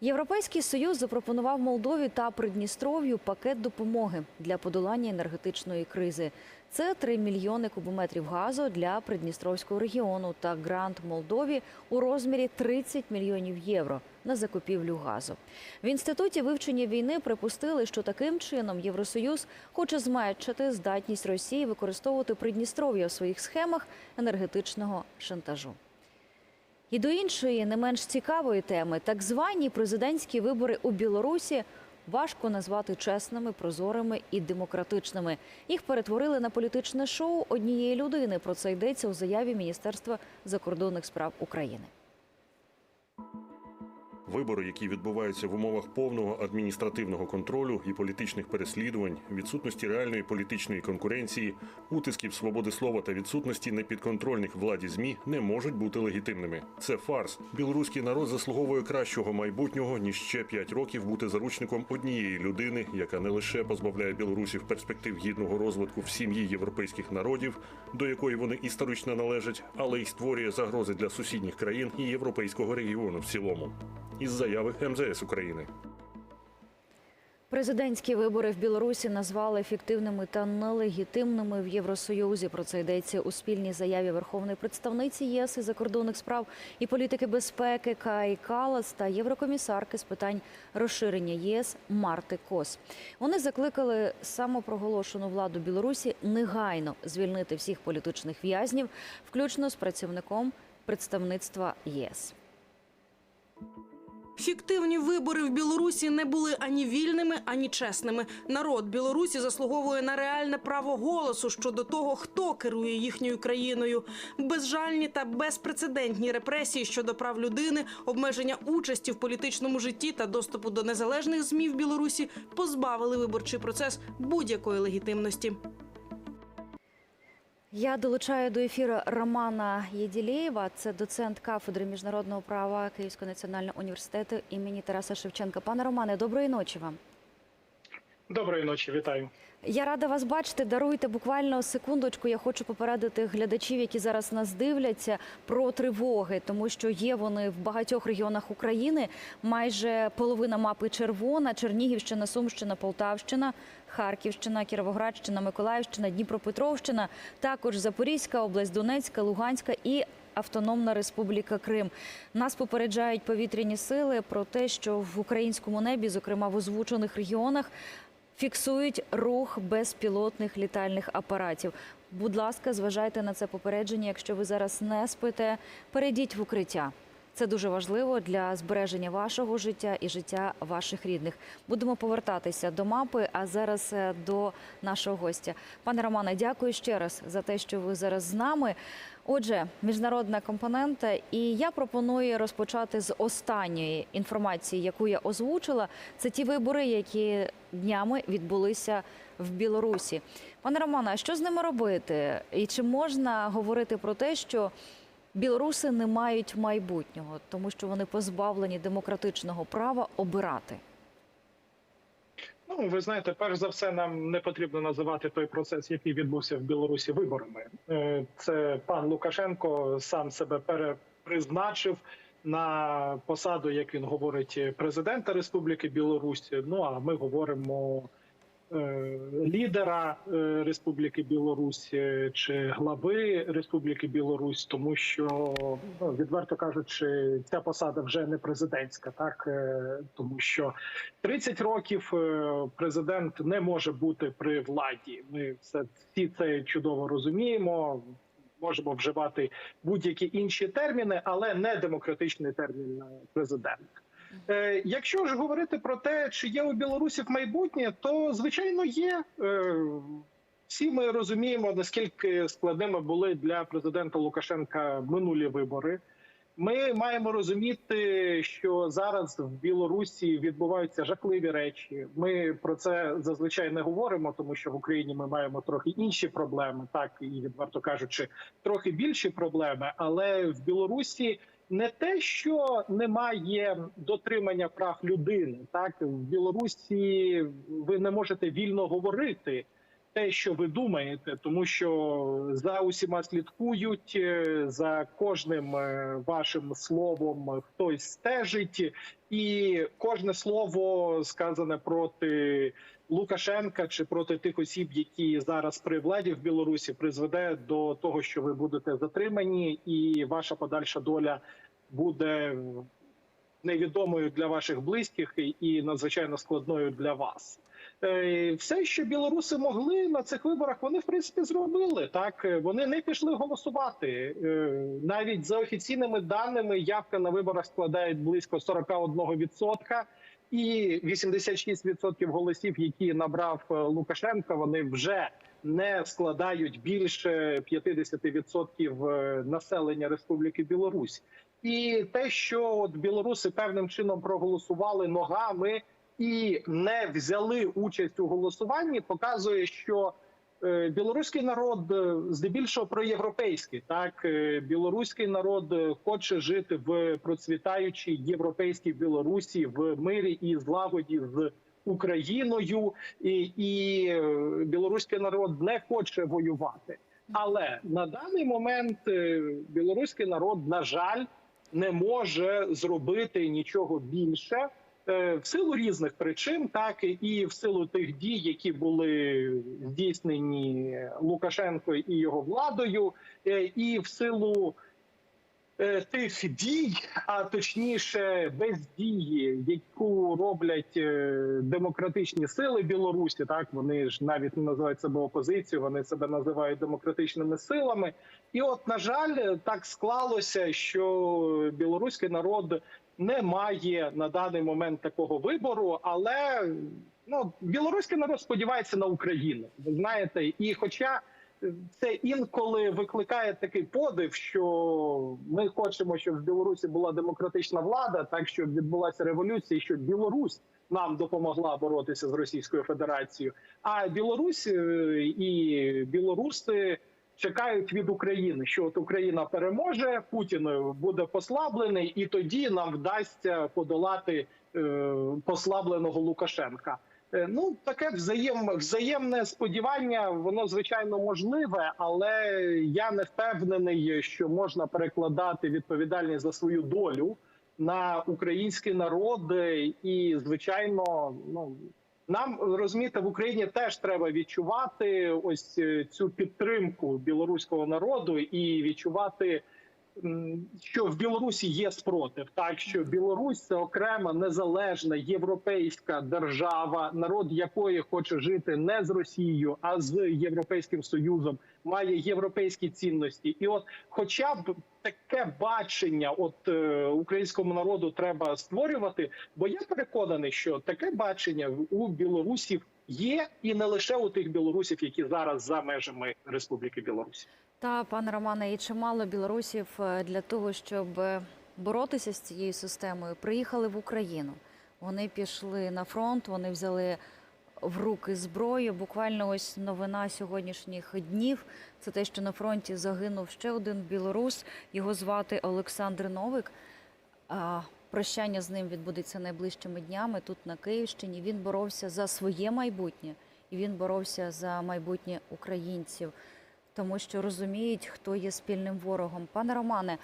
Європейський союз запропонував Молдові та Придністров'ю пакет допомоги для подолання енергетичної кризи. Це 3 мільйони кубометрів газу для Придністровського регіону та грант Молдові у розмірі 30 мільйонів євро на закупівлю газу. В інституті вивчення війни припустили, що таким чином Євросоюз хоче зменшити здатність Росії використовувати Придністров'я у своїх схемах енергетичного шантажу. І до іншої, не менш цікавої теми, так звані президентські вибори у Білорусі важко назвати чесними, прозорими і демократичними. Їх перетворили на політичне шоу однієї людини. Про це йдеться у заяві Міністерства закордонних справ України. Вибори, які відбуваються в умовах повного адміністративного контролю і політичних переслідувань, відсутності реальної політичної конкуренції, утисків свободи слова та відсутності непідконтрольних владі змі не можуть бути легітимними. Це фарс. Білоруський народ заслуговує кращого майбутнього ніж ще п'ять років бути заручником однієї людини, яка не лише позбавляє білорусів перспектив гідного розвитку в сім'ї європейських народів, до якої вони історично належать, але й створює загрози для сусідніх країн і європейського регіону в цілому. Із заяви МЗС України. Президентські вибори в Білорусі назвали ефективними та нелегітимними в Євросоюзі. Про це йдеться у спільній заяві Верховної представниці ЄС із закордонних справ і політики безпеки Каї Калас та єврокомісарки з питань розширення єС Марти Кос. Вони закликали самопроголошену владу Білорусі негайно звільнити всіх політичних в'язнів, включно з працівником представництва ЄС. Фіктивні вибори в Білорусі не були ані вільними, ані чесними. Народ Білорусі заслуговує на реальне право голосу щодо того, хто керує їхньою країною. Безжальні та безпрецедентні репресії щодо прав людини, обмеження участі в політичному житті та доступу до незалежних змі в Білорусі позбавили виборчий процес будь-якої легітимності. Я долучаю до ефіру Романа Єділєєва. Це доцент кафедри міжнародного права Київського національного університету імені Тараса Шевченка. Пане Романе, доброї ночі вам. Доброї ночі, вітаю. Я рада вас бачити. Даруйте буквально секундочку. Я хочу попередити глядачів, які зараз нас дивляться, про тривоги, тому що є вони в багатьох регіонах України. Майже половина мапи червона: Чернігівщина, Сумщина, Полтавщина, Харківщина, Кіровоградщина, Миколаївщина, Дніпропетровщина, також Запорізька область, Донецька, Луганська і. Автономна Республіка Крим нас попереджають повітряні сили про те, що в українському небі, зокрема в озвучених регіонах, фіксують рух безпілотних літальних апаратів. Будь ласка, зважайте на це попередження. Якщо ви зараз не спите, перейдіть в укриття. Це дуже важливо для збереження вашого життя і життя ваших рідних. Будемо повертатися до мапи. А зараз е, до нашого гостя. Пане Романе, дякую ще раз за те, що ви зараз з нами. Отже, міжнародна компонента, і я пропоную розпочати з останньої інформації, яку я озвучила. Це ті вибори, які днями відбулися в Білорусі. Пане Романе, а що з ними робити? І чи можна говорити про те, що білоруси не мають майбутнього, тому що вони позбавлені демократичного права обирати? Ну ви знаєте, перш за все, нам не потрібно називати той процес, який відбувся в Білорусі виборами. Е, Це пан Лукашенко сам себе перепризначив на посаду, як він говорить, президента Республіки Білорусь. Ну а ми говоримо лідера е, Республіки Білорусь е, чи глави Республіки Білорусь, тому що ну, відверто кажучи, ця посада вже не президентська, так е, тому що 30 років е, президент не може бути при владі. Ми все всі це чудово розуміємо. Можемо вживати будь-які інші терміни, але не демократичний термін е, президент. Е, Якщо ж говорити про те, чи є у білорусів майбутнє, то звичайно є. Е, Всі ми розуміємо, наскільки складними були для президента Лукашенка минулі вибори. Ми маємо розуміти, що зараз в Білорусі відбуваються жахливі речі. Ми про це зазвичай не говоримо, тому що в Україні ми маємо трохи інші проблеми, так і відверто кажучи, трохи більші проблеми. Але в Білорусі не те, що немає дотримання прав людини, так в Білорусі ви не можете вільно говорити. Те, що ви думаєте, тому що за усіма слідкують е, за кожним е, вашим словом хтось стежить, і кожне слово сказане проти Лукашенка чи проти тих осіб, які зараз при владі в Білорусі, призведе до того, що ви будете затримані, і ваша подальша доля буде невідомою для ваших близьких і- і надзвичайно складною для вас. Е, Все, що білоруси могли на цих виборах, вони в принципі зробили. Так вони не пішли голосувати. Е, Навіть за офіційними даними явка на виборах складає близько 41%. І 86% голосів, які набрав е, Лукашенко, вони вже не складають більше 50% е, населення Республіки Білорусь. І те, що от білоруси певним чином проголосували ногами і не взяли участь у голосуванні, показує, що е, білоруський народ е, здебільшого проєвропейський. Так, Е, білоруський народ хоче жити в процвітаючій європейській Білорусі в мирі і злагоді з Україною, і, і білоруський народ не хоче воювати. Але на даний момент білоруський народ, на жаль, не може зробити нічого більше в силу різних причин, так і в силу тих дій, які були здійснені Лукашенко і його владою, е, і в силу е, тих дій, а точніше бездії, яку роблять е, демократичні сили Білорусі. Так вони ж навіть не називають себе опозицією, вони себе називають демократичними силами. І от, на жаль, так склалося, що білоруський народ не має на даний момент такого вибору, але ну білоруський народ сподівається на Україну. Ви знаєте, і хоча це інколи викликає такий подив, що ми хочемо, щоб в Білорусі була демократична влада, так щоб відбулася революція, і щоб Білорусь нам допомогла боротися з Російською Федерацією. А Білорусь е, і білоруси чекають від України, що от Україна переможе, Путін буде послаблений, і тоді нам вдасться подолати е, послабленого Лукашенка. Е, Ну, таке взаєм, взаємне сподівання, воно звичайно можливе, але я не впевнений, що можна перекладати відповідальність за свою долю на український народ. Е, І, звичайно, ну нам розумієте, в Україні теж треба відчувати ось е, цю підтримку білоруського народу і відчувати. Що в Білорусі є спротив, так що Білорусь це окрема незалежна європейська держава, народ якої хоче жити не з Росією, а з Європейським Союзом, має європейські цінності, і от, хоча б таке бачення, от е, українському народу треба створювати, бо я переконаний, що таке бачення у білорусів є, і не лише у тих білорусів, які зараз за межами Республіки Білорусь. Та пане Романе, і чимало білорусів е, для того, щоб е, боротися з цією системою, приїхали в Україну. Вони пішли на фронт, вони взяли в руки зброю. Буквально ось новина сьогоднішніх днів. Це те, що на фронті загинув ще один білорус. Його звати Олександр Новик. Прощання з ним відбудеться найближчими днями тут на Київщині. Він боровся за своє майбутнє і він боровся за майбутнє українців тому що розуміють, хто є спільним ворогом. Пане Романе,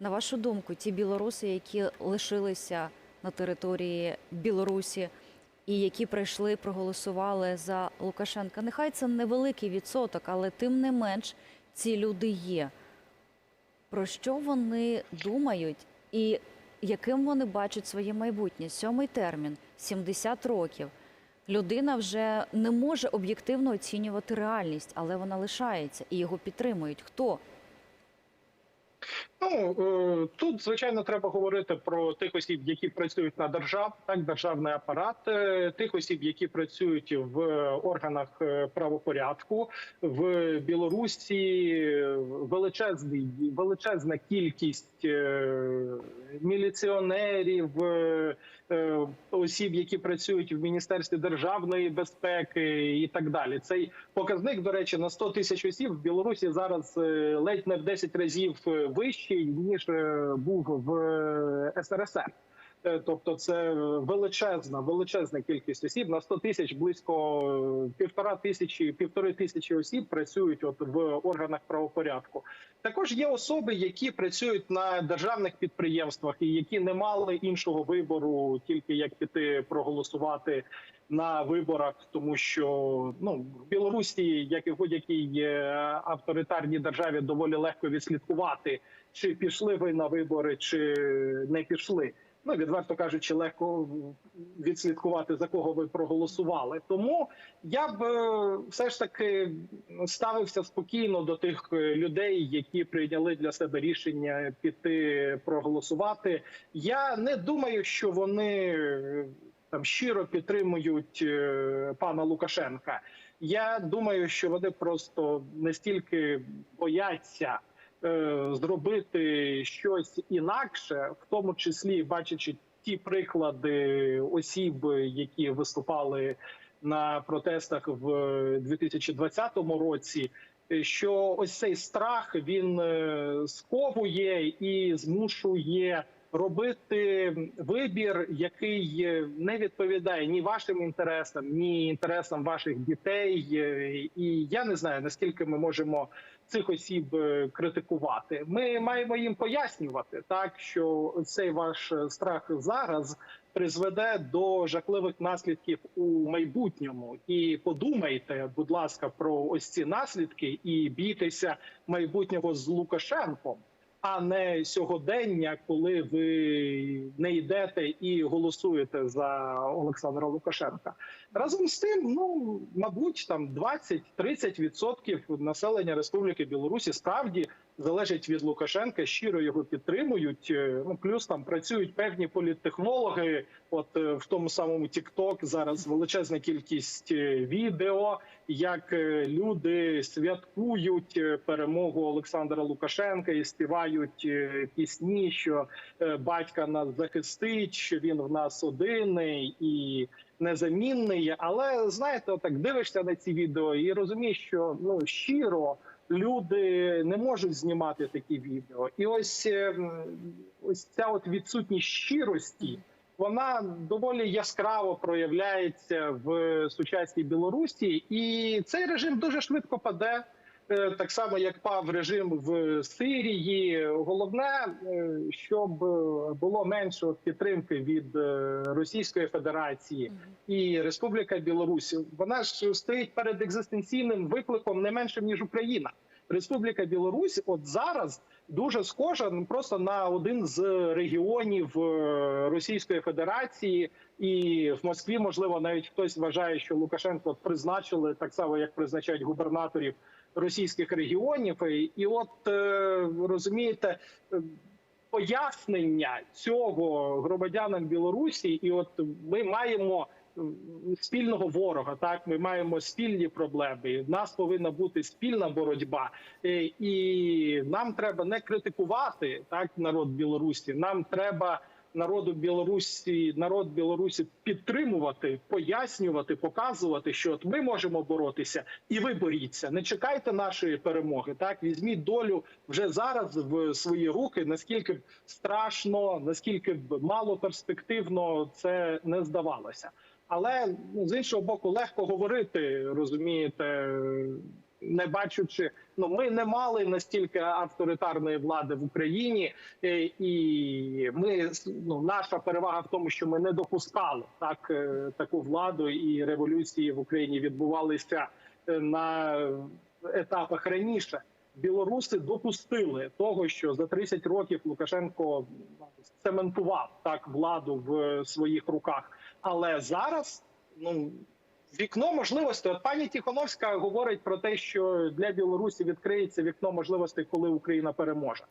на вашу думку, ті білоруси, які лишилися на території Білорусі і які прийшли, проголосували за Лукашенка, нехай це невеликий відсоток, але тим не менш ці люди є. Про що вони думають і яким вони бачать своє майбутнє? Сьомий термін 70 років. Людина вже не може об'єктивно оцінювати реальність, але вона лишається і його підтримують. Хто? Ну е, тут звичайно треба говорити про тих осіб, які працюють на держав, так державний апарат, е, тих осіб, які працюють в органах е, правопорядку в Білорусі. Величезна кількість міліціонерів, осіб, які працюють в міністерстві державної безпеки, і так далі. Цей показник, до речі, на 100 тисяч осіб в Білорусі зараз е, ледь не в 10 разів е, вищий ніж е, був в е, СРСР. Е, Тобто, це величезна, величезна кількість осіб. На 100 тисяч близько е, півтора тисячі, півтори тисячі осіб працюють от в органах правопорядку. Також є особи, які працюють на державних підприємствах і які не мали іншого вибору, тільки як піти проголосувати на виборах, тому що ну в Білорусі, як і в будь-якій е, авторитарній державі, доволі легко відслідкувати, чи пішли ви на вибори, чи не пішли. Ну відверто кажучи, легко відслідкувати за кого ви проголосували. Тому я б е, все ж таки ставився спокійно до тих е, людей, які прийняли для себе рішення піти проголосувати. Я не думаю, що вони е, там щиро підтримують пана Лукашенка. Я думаю, що вони просто настільки бояться зробити щось інакше, в тому числі бачачи ті приклади осіб, які виступали на протестах в 2020 році. е, Що ось цей страх він е, сковує і змушує робити вибір, який е, не відповідає ні вашим інтересам, ні інтересам ваших дітей. Е, І я не знаю наскільки ми можемо цих осіб е, критикувати. Ми маємо їм пояснювати так, що цей ваш е, страх зараз призведе до жахливих наслідків у майбутньому. І подумайте, будь ласка, про ось ці наслідки і бійтеся майбутнього з Лукашенком. А не сьогодення, коли ви не йдете і голосуєте за Олександра Лукашенка. Разом з тим, ну мабуть, там 20-30% населення Республіки Білорусі справді залежить від Лукашенка, щиро його підтримують. Е, Ну плюс там працюють певні політтехнологи. От е, в тому самому TikTok зараз величезна кількість е, відео, як люди святкують перемогу Олександра Лукашенка і співають пісні, що батька нас захистить, що він в нас один і незамінний. Але знаєте, отак дивишся на ці відео і розумієш, що ну щиро люди не можуть знімати такі відео. І ось, е, ось ця от відсутність щирості. Вона доволі яскраво проявляється в сучасній Білорусі, і цей режим дуже швидко паде. Е, Так само, як пав режим в Сирії, головне, е, щоб було менше підтримки від е, Російської Федерації і Республіка Білорусь. Вона ж стоїть перед екзистенційним викликом не меншим ніж Україна. Республіка Білорусь, от зараз дуже схожа просто на один з регіонів Російської Федерації, і в Москві можливо навіть хтось вважає, що Лукашенко призначили так само, як призначають губернаторів російських регіонів. І, от е, розумієте. е, Пояснення цього громадянам Білорусі, і от ми маємо спільного ворога. Так, ми маємо спільні проблеми. В нас повинна бути спільна боротьба, Е, і нам треба не критикувати так народ Білорусі. Нам треба народу Білорусі, народ Білорусі підтримувати, пояснювати, показувати, що от ми можемо боротися, і ви боріться. Не чекайте нашої перемоги. Так візьміть долю вже зараз в свої руки. Наскільки б страшно, наскільки б мало перспективно це не здавалося. Але ну, з іншого боку, легко говорити, розумієте, не бачучи, ну ми не мали настільки авторитарної влади в Україні, е, і ми ну наша перевага в тому, що ми не допускали так е, таку владу, і революції в Україні відбувалися е, на етапах раніше. Білоруси допустили того, що за 30 років Лукашенко цементував так владу в своїх руках. Але зараз ну вікно можливостей. От пані Тихоновська говорить про те, що для Білорусі відкриється вікно можливостей, коли Україна переможе.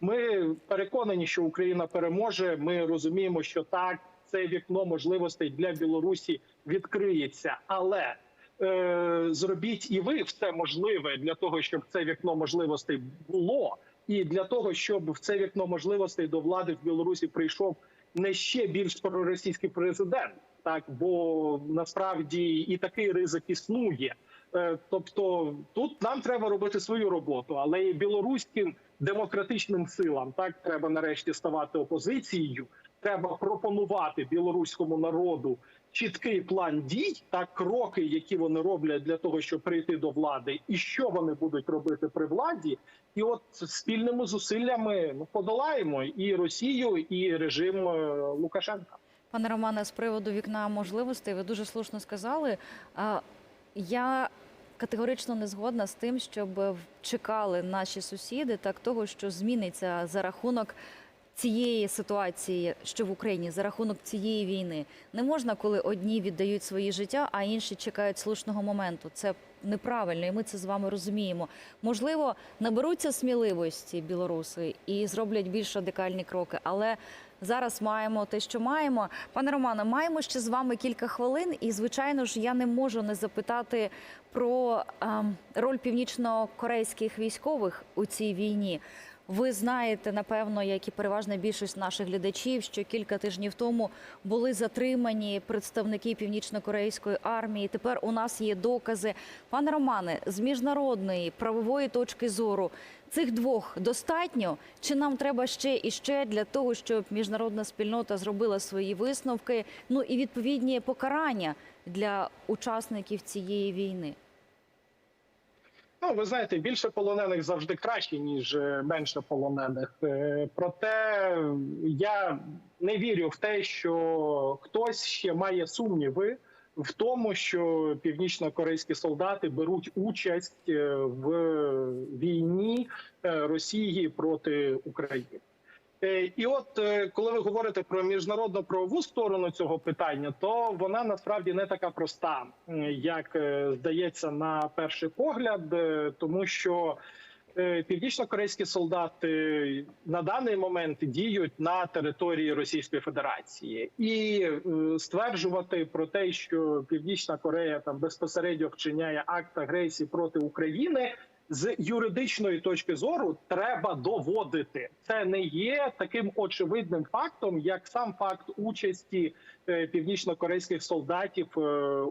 Ми переконані, що Україна переможе. Ми розуміємо, що так це вікно можливостей для Білорусі відкриється, але е, зробіть і ви все можливе для того, щоб це вікно можливостей було, і для того, щоб в це вікно можливостей до влади в Білорусі прийшов не ще більш проросійський президент, так бо насправді і такий ризик існує. Е, Тобто тут нам треба робити свою роботу, але і білоруським демократичним силам так треба нарешті ставати опозицією. треба пропонувати білоруському народу чіткий план дій та кроки, які вони роблять для того, щоб прийти до влади, і що вони будуть робити при владі. І от спільними зусиллями ну, подолаємо і Росію, і режим е, Лукашенка. Пане Романе, з приводу вікна можливостей, ви дуже слушно сказали. Я категорично не згодна з тим, щоб чекали наші сусіди так того, що зміниться за рахунок цієї ситуації, що в Україні, за рахунок цієї війни. Не можна, коли одні віддають свої життя, а інші чекають слушного моменту. Це неправильно, і ми це з вами розуміємо. Можливо, наберуться сміливості білоруси і зроблять більш радикальні кроки, але Зараз маємо те, що маємо. Пане Романе, маємо ще з вами кілька хвилин, і звичайно ж я не можу не запитати про ем, роль північно-корейських військових у цій війні. Ви знаєте, напевно, як і переважна більшість наших глядачів, що кілька тижнів тому були затримані представники північно-корейської армії. Тепер у нас є докази. Пане Романе, з міжнародної правової точки зору цих двох достатньо? Чи нам треба ще і ще для того, щоб міжнародна спільнота зробила свої висновки? Ну і відповідні покарання для учасників цієї війни? Ну, ви знаєте, більше полонених завжди краще, ніж е, менше полонених. Е, Проте я не вірю в те, що хтось ще має сумніви в тому, що північно-корейські солдати беруть участь е, в війні Росії проти України. Е, І от е, коли ви говорите про міжнародну правову сторону цього питання, то вона насправді не така проста, як е, здається на перший погляд, тому що північно-корейські солдати на даний момент діють на території Російської Федерації, і стверджувати про те, що Північна Корея там безпосередньо вчиняє акт агресії проти України з юридичної точки зору треба доводити. Це не є таким очевидним фактом, як сам факт участі е, північно-корейських солдатів е,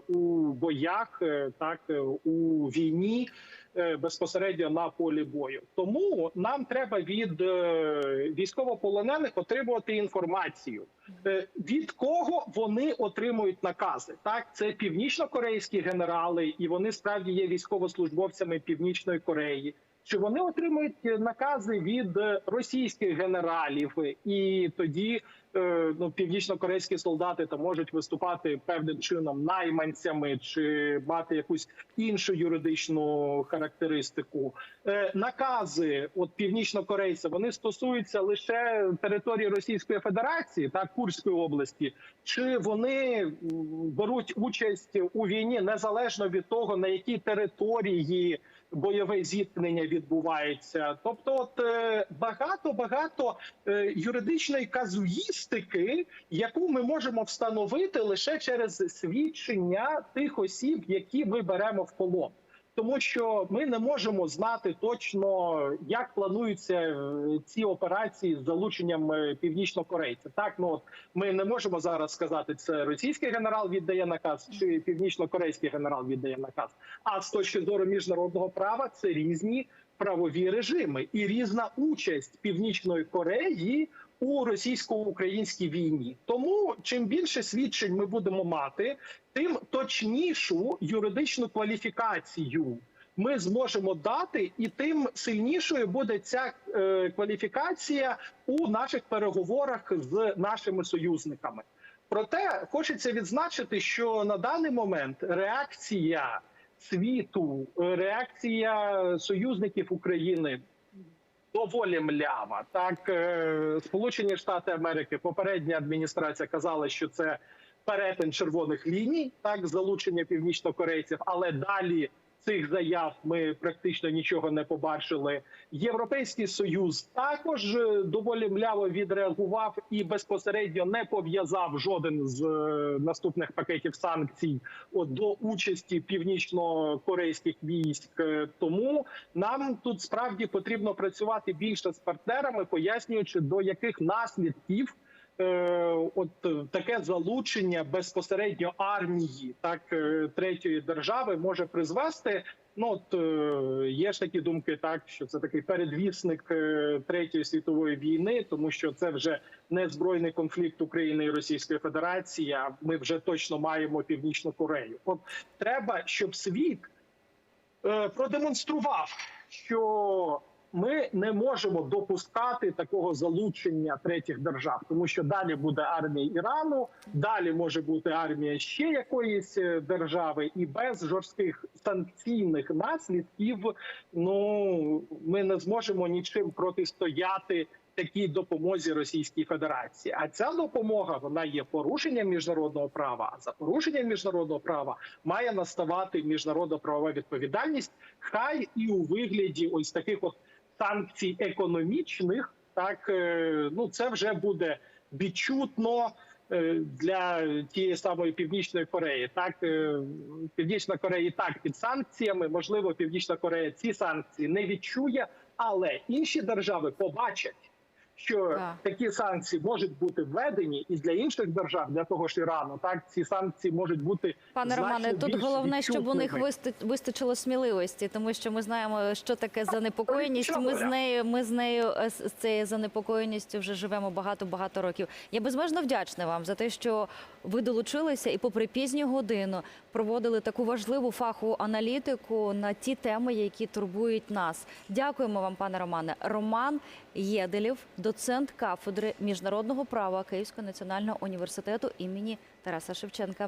у боях, е, так у війні. Е, Безпосередньо на полі бою, тому нам треба від е, військовополонених отримувати інформацію, Е, від кого вони отримують накази. Так, це північно-корейські генерали, і вони справді є військовослужбовцями Північної Кореї. Чи вони отримують накази від е, російських генералів, і тоді е, ну північно-корейські солдати там можуть виступати певним чином найманцями чи мати якусь іншу юридичну характеристику? Е, накази от північно-корейця вони стосуються лише території Російської Федерації та Курської області, чи вони беруть участь у війні незалежно від того на якій території бойове зіткнення відбувається. Тобто, от багато багато юридичної казуїстики, яку ми можемо встановити лише через свідчення тих осіб, які ми беремо в полон. Тому що ми не можемо знати точно, як плануються е, ці операції з залученням е, північнокорейців. Так, ну от ми не можемо зараз сказати, це російський генерал віддає наказ, чи північно-корейський генерал віддає наказ. А з точки зору міжнародного права це різні правові режими і різна участь Північної Кореї у російсько-українській війні. Тому чим більше свідчень ми будемо мати, тим точнішу юридичну кваліфікацію ми зможемо дати, і тим сильнішою буде ця е, кваліфікація у наших переговорах з нашими союзниками. Проте хочеться відзначити, що на даний момент реакція світу, е, реакція союзників України доволі млява. Так, е, Сполучені Штати Америки, попередня адміністрація казала, що це перетин червоних ліній, так залучення північнокорейців, але далі. Цих заяв ми практично нічого не побачили. Європейський союз також е, доволі мляво відреагував і безпосередньо не пов'язав жоден з е, наступних пакетів санкцій до участі північно-корейських військ. Е, Тому нам тут справді потрібно працювати більше з партнерами, пояснюючи до яких наслідків. Е, от е, таке залучення безпосередньо армії, так е, третьої держави може призвести. Ну от є ж такі думки, так що це такий передвісник третьої світової війни, тому що це вже не збройний конфлікт України і Російської Федерації. А ми вже точно маємо північну Корею. От треба, щоб світ продемонстрував, що ми не можемо допускати такого залучення третіх держав, тому що далі буде армія Ірану, далі може бути армія ще якоїсь е, держави, і без жорстких санкційних наслідків ну ми не зможемо нічим протистояти такій допомозі Російській Федерації. А ця допомога вона є порушенням міжнародного права. А за порушенням міжнародного права має наставати міжнародно-правова відповідальність, хай і у вигляді ось таких от санкцій економічних. Так е, ну це вже буде відчутно е, для тієї самої північної Кореї. Так е, північна Корея і так під санкціями. Можливо, Північна Корея ці санкції не відчує, але інші держави побачать. Що Так. такі санкції можуть бути введені і для інших держав, для того ж Ірану, так ці санкції можуть бути Пане Романе, тут головне, щоб у них вистачило сміливості, тому що ми знаємо, що таке занепокоєність. Ми з нею, ми з нею е, з з цією занепокоєністю вже живемо багато багато років. Я безмежно вдячна вам за те, що ви долучилися і, попри пізню годину, проводили таку важливу фахову аналітику на ті теми, які турбують нас. Дякуємо вам, пане Романе. Роман Єделів, доцент кафедри міжнародного права Київського національного університету імені Тараса Шевченка.